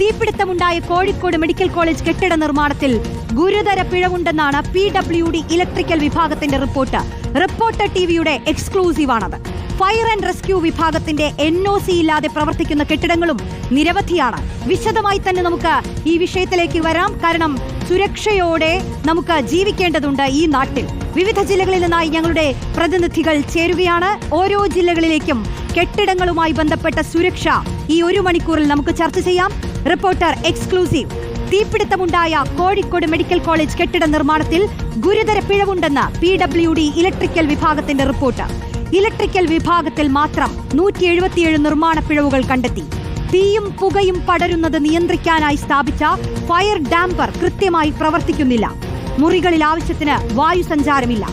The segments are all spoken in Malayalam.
തീപിടുത്തമുണ്ടായ കോഴിക്കോട് മെഡിക്കൽ കോളേജ് കെട്ടിട നിർമ്മാണത്തിൽ ഗുരുതര പിഴവുണ്ടെന്നാണ് പി ഡബ്ല്യു ഡി ഇലക്ട്രിക്കൽ വിഭാഗത്തിന്റെ റിപ്പോർട്ട്. റിപ്പോർട്ടർ ടിവിയുടെ എക്സ്ക്ലൂസീവാണത്. ഫയർ ആൻഡ് റെസ്ക്യൂ വിഭാഗത്തിന്റെ എൻ ഒ സി ഇല്ലാതെ പ്രവർത്തിക്കുന്ന കെട്ടിടങ്ങളും നിരവധിയാണ്. വിശദമായി തന്നെ നമുക്ക് ഈ വിഷയത്തിലേക്ക് വരാം. കാരണം സുരക്ഷയോടെ നമുക്ക് ജീവിക്കേണ്ടതുണ്ട് ഈ നാട്ടിൽ. വിവിധ ജില്ലകളിൽ നിന്നായി ഞങ്ങളുടെ പ്രതിനിധികൾ ചേരുകയാണ്. ഓരോ ജില്ലകളിലേക്കും കെട്ടിടങ്ങളുമായി ബന്ധപ്പെട്ട സുരക്ഷ ഈ ഒരു മണിക്കൂറിൽ നമുക്ക് ചർച്ച ചെയ്യാം. Reporter exclusive. തീപിടുത്തമുണ്ടായ Kozhikode medical college കെട്ടിട നിർമ്മാണത്തിൽ ഗുരുതര പിഴവുണ്ടെന്ന് പി ഡബ്ല്യു ഡി ഇലക്ട്രിക്കൽ വിഭാഗത്തിന്റെ റിപ്പോർട്ട്. ഇലക്ട്രിക്കൽ വിഭാഗത്തിൽ മാത്രം നൂറ്റി എഴുപത്തിയേഴ് നിർമ്മാണ പിഴവുകൾ കണ്ടെത്തി. തീയും പുകയും പടരുന്നത് നിയന്ത്രിക്കാനായി സ്ഥാപിച്ച ഫയർ ഡാംപർ കൃത്യമായി പ്രവർത്തിക്കുന്നില്ല. മുറികളിൽ ആവശ്യത്തിന് വായു സഞ്ചാരമില്ല.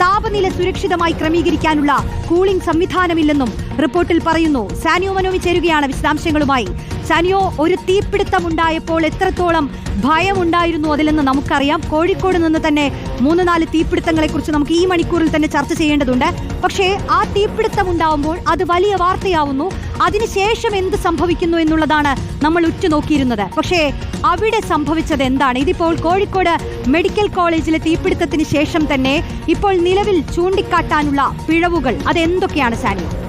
താപനില സുരക്ഷിതമായി ക്രമീകരിക്കാനുള്ള കൂളിംഗ് സംവിധാനമില്ലെന്നും റിപ്പോർട്ടിൽ പറയുന്നു. സാനിയോ മനോവി ചേരുകയാണ് വിശദാംശങ്ങളുമായി. സാനിയോ ഒരു തീപിടുത്തം ഉണ്ടായപ്പോൾ എത്രത്തോളം ഭയമുണ്ടായിരുന്നു അതിലെന്ന് നമുക്കറിയാം. കോഴിക്കോട് നിന്ന് തന്നെ മൂന്ന് നാല് തീപിടുത്തങ്ങളെ കുറിച്ച് നമുക്ക് ഈ മണിക്കൂറിൽ തന്നെ ചർച്ച ചെയ്യേണ്ടതുണ്ട്. പക്ഷേ ആ തീപിടുത്തം ഉണ്ടാവുമ്പോൾ അത് വലിയ വാർത്തയാവുന്നു. അതിനുശേഷം എന്ത് സംഭവിക്കുന്നു എന്നുള്ളതാണ് നമ്മൾ ഉറ്റുനോക്കിയിരുന്നത്. പക്ഷേ അവിടെ സംഭവിച്ചത് എന്താണ്? ഇതിപ്പോൾ കോഴിക്കോട് മെഡിക്കൽ കോളേജിലെ തീപിടുത്തത്തിന് ശേഷം തന്നെ ഇപ്പോൾ നിലവിൽ ചൂണ്ടിക്കാട്ടാനുള്ള പിഴവുകൾ. അതെന്തൊക്കെയാണ് സാനിയോ?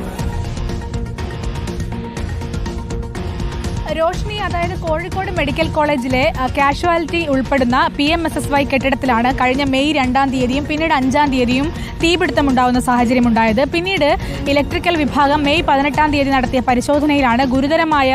രോഷ്നി അതായത് കോഴിക്കോട് മെഡിക്കൽ കോളേജിലെ കാഷ്വാലിറ്റി ഉൾപ്പെടുന്ന P M S S Y കെട്ടിടത്തിലാണ് കഴിഞ്ഞ മെയ് രണ്ടാം തീയതിയും പിന്നീട് അഞ്ചാം തീയതിയും തീപിടുത്തമുണ്ടാകുന്ന സാഹചര്യം ഉണ്ടായത് പിന്നീട് ഇലക്ട്രിക്കൽ വിഭാഗം മെയ് പതിനെട്ടാം തീയതി നടത്തിയ പരിശോധനയിലാണ് ഗുരുതരമായ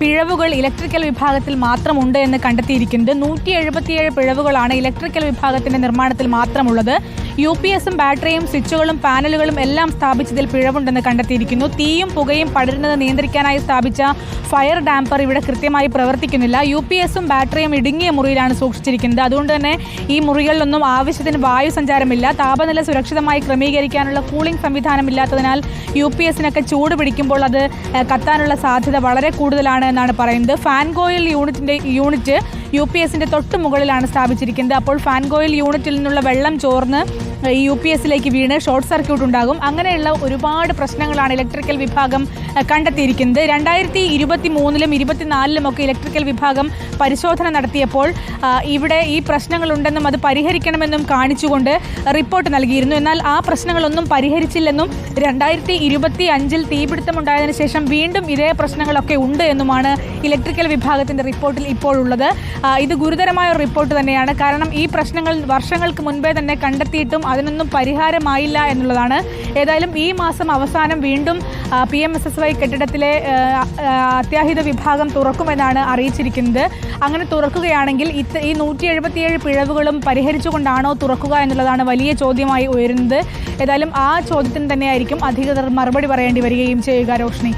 പിഴവുകൾ ഇലക്ട്രിക്കൽ വിഭാഗത്തിൽ മാത്രമുണ്ട് എന്ന് കണ്ടെത്തിയിരിക്കുന്നത്. നൂറ്റി എഴുപത്തിയേഴ് പിഴവുകളാണ് ഇലക്ട്രിക്കൽ വിഭാഗത്തിന്റെ നിർമ്മാണത്തിൽ മാത്രമുള്ളത്. യു പി എസും ബാറ്ററിയും സ്വിച്ചുകളും പാനലുകളും എല്ലാം സ്ഥാപിച്ചതിൽ പിഴവുണ്ടെന്ന് കണ്ടെത്തിയിരിക്കുന്നു. തീയും പുകയും പടരുന്നത് നിയന്ത്രിക്കാനായി സ്ഥാപിച്ച ഫയർ ഡാമ്പർ ഇവിടെ കൃത്യമായി പ്രവർത്തിക്കുന്നില്ല. യു പി എസും ബാറ്ററിയും ഇടുങ്ങിയ മുറിയിലാണ് സൂക്ഷിച്ചിരിക്കുന്നത്. അതുകൊണ്ട് തന്നെ ഈ മുറികളിലൊന്നും ആവശ്യത്തിന് വായു സഞ്ചാരമില്ല താപനില സുരക്ഷിതമായി ക്രമീകരിക്കാനുള്ള കൂളിംഗ് സംവിധാനമില്ലാത്തതിനാൽ യു പി എസിനൊക്കെ ചൂട് പിടിക്കുമ്പോൾ അത് കത്താനുള്ള സാധ്യത വളരെ കൂടുതലാണ് എന്നാണ് പറയുന്നത്. ഫാൻ യൂണിറ്റിന്റെ യൂണിറ്റ് യു പി എസിന്റെ തൊട്ട് മുകളിലാണ് സ്ഥാപിച്ചിരിക്കുന്നത്. അപ്പോൾ ഫാൻ കോയിൽ യൂണിറ്റിൽ നിന്നുള്ള വെള്ളം ചോർന്ന് ഈ യു പി എസിലേക്ക് വീണ് ഷോർട്ട് സർക്യൂട്ട് ഉണ്ടാകും. അങ്ങനെയുള്ള ഒരുപാട് പ്രശ്നങ്ങളാണ് ഇലക്ട്രിക്കൽ വിഭാഗം കണ്ടെത്തിയിരിക്കുന്നത്. രണ്ടായിരത്തി ഇരുപത്തി മൂന്നിലും ഇരുപത്തിനാലിലും ഒക്കെ ഇലക്ട്രിക്കൽ വിഭാഗം പരിശോധന നടത്തിയപ്പോൾ ഇവിടെ ഈ പ്രശ്നങ്ങളുണ്ടെന്നും അത് പരിഹരിക്കണമെന്നും കാണിച്ചുകൊണ്ട് റിപ്പോർട്ട് നൽകിയിരുന്നു. എന്നാൽ ആ പ്രശ്നങ്ങളൊന്നും പരിഹരിച്ചില്ലെന്നും രണ്ടായിരത്തി ഇരുപത്തി അഞ്ചിൽ തീപിടുത്തമുണ്ടായതിനു ശേഷം വീണ്ടും ഇതേ പ്രശ്നങ്ങളൊക്കെ ഉണ്ട് എന്നുമാണ് ഇലക്ട്രിക്കൽ വിഭാഗത്തിന്റെ റിപ്പോർട്ടിൽ ഇപ്പോഴുള്ളത്. ഇത് ഗുരുതരമായ ഒരു റിപ്പോർട്ട് തന്നെയാണ്. കാരണം ഈ പ്രശ്നങ്ങൾ വർഷങ്ങൾക്ക് മുൻപേ തന്നെ കണ്ടെത്തിയിട്ടും അതിനൊന്നും പരിഹാരമായില്ല എന്നുള്ളതാണ്. ഏതായാലും ഈ മാസം അവസാനം വീണ്ടും P M S S Y കെട്ടിടത്തിലെ അത്യാഹിത വിഭാഗം തുറക്കുമെന്നാണ് അറിയിച്ചിരിക്കുന്നത്. അങ്ങനെ തുറക്കുകയാണെങ്കിൽ ഇത്ത ഈ നൂറ്റി എഴുപത്തിയേഴ് പിഴവുകളും പരിഹരിച്ചുകൊണ്ടാണോ തുറക്കുക എന്നുള്ളതാണ് വലിയ ചോദ്യമായി ഉയരുന്നത്. ഏതായാലും ആ ചോദ്യത്തിന് തന്നെയായിരിക്കും അധികൃതർ മറുപടി പറയേണ്ടി വരികയും ചെയ്യുക രോഷ്നി.